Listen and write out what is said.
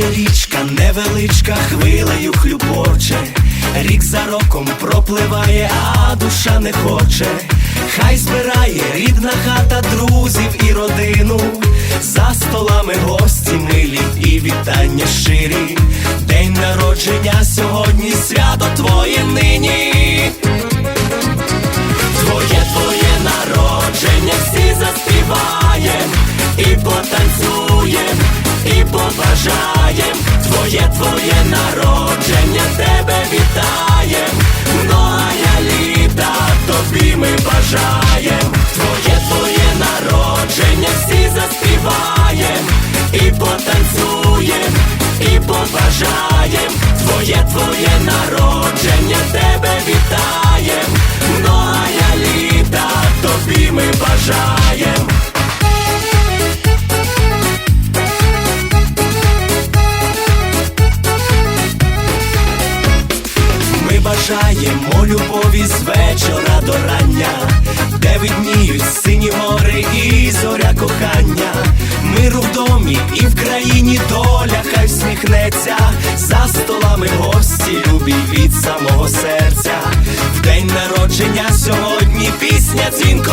наче річка, невеличка хвилею хлюпоче, рік за роком пропливає, а душа не хоче. Хай збирає рідна хата друзів і родину, за столами гості милі і вітання щирі. День народження сьогодні, свято твоє нині. Твоє твоє народження всі заспіваєм і потанцюєм, і побажаєм. Твоє твоє народження тебе вітаєм. Многая літа тобі ми бажаєм. Твоє твоє народження всі заспіваєм і потанцюєм, і побажаєм. Твоє твоє народження тебе вітаєм. Многая літа тобі ми бажаєм. Бажаємо любові з вечора до рання, де видніють сині гори і зоря кохання, миру в домі і в країні доля хай всміхнеться, за столами гості любі від самого серця. В день народження сьогодні пісня дзвінко